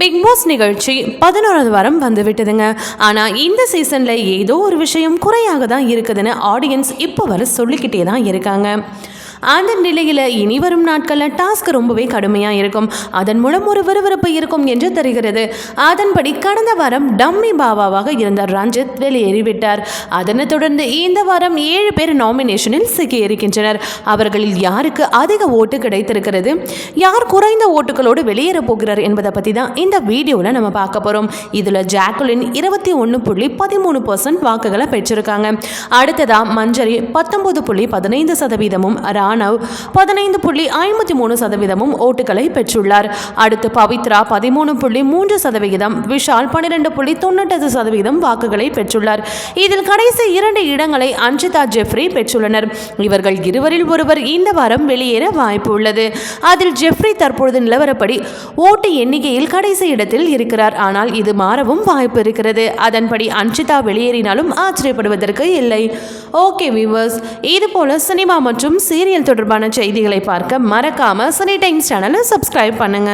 Big pass நிகழ்ச்சி பதினோராவது வாரம் வந்து விட்டதுங்க ஆனால் இந்த சீசனில் ஏதோ ஒரு விஷயம் குறையாக தான் இருக்குதுன்னு ஆடியன்ஸ் இப்போ வர சொல்லிக்கிட்டே தான் இருக்காங்க. அந்த நிலையில் இனி வரும் நாட்களில் டாஸ்க் ரொம்பவே கடுமையாக இருக்கும். அதன் மூலம் ஒரு விறுவிறுப்பு இருக்கும் என்று தெரிகிறது. அதன்படி கடந்த வாரம் டம்மி பாபாவாக இருந்த ரஞ்சித் வெளியேறிவிட்டார். அதனைத் தொடர்ந்து இந்த வாரம் ஏழு பேர் நாமினேஷனில் சிக்கியிருக்கின்றனர். அவர்களில் யாருக்கு அதிக ஓட்டு கிடைத்திருக்கிறது? யார் குறைந்த ஓட்டுகளோடு வெளியேறப் போகிறார் என்பதை பற்றி தான் இந்த வீடியோவில் நம்ம பார்க்க போகிறோம் இதில் ஜாக்குலின் இருபத்தி ஒன்று புள்ளி பதிமூணு பர்சன்ட் வாக்குகளை பெற்றிருக்காங்க. அடுத்ததாக மஞ்சரி பத்தொன்பது புள்ளி பதினைந்து சதவீதமும் ராணவ் பதினைந்து புள்ளி ஐம்பத்தி மூணு சதவீதமும் ஓட்டுகளை பெற்றுள்ளார். அடுத்து பவித்ரா பதிமூணு புள்ளி மூன்று சதவிகிதம் விஷால் பன்னிரெண்டு புள்ளி தொண்ணூற்று சதவீதம் வாக்குகளை பெற்றுள்ளார். இதில் கடைசி இரண்டு இடங்களை அன்ஷிதா ஜெஃப்ரி பெற்றுள்ளனர். இவர்கள் இருவரில் ஒருவர் இந்த வாரம் வெளியேற வாய்ப்பு உள்ளது. அதில் ஜெஃப்ரி தற்பொழுது நிலவரப்படி ஓட்டு எண்ணிக்கையில் கடைசி இடத்தில் இருக்கிறார். ஆனால் இது மாறவும் வாய்ப்பு இருக்கிறது. அதன்படி அன்ஷிதா வெளியேறினாலும் ஆச்சரியப்படுவதற்கு இல்லை. ஓகே வியூவர்ஸ் இது போல சினிமா மற்றும் சீரியல் தொடர்பான செய்திகளை பார்க்க மறக்காம சனி டைம்ஸ் சேனலை சப்ஸ்கிரைப் பண்ணுங்க.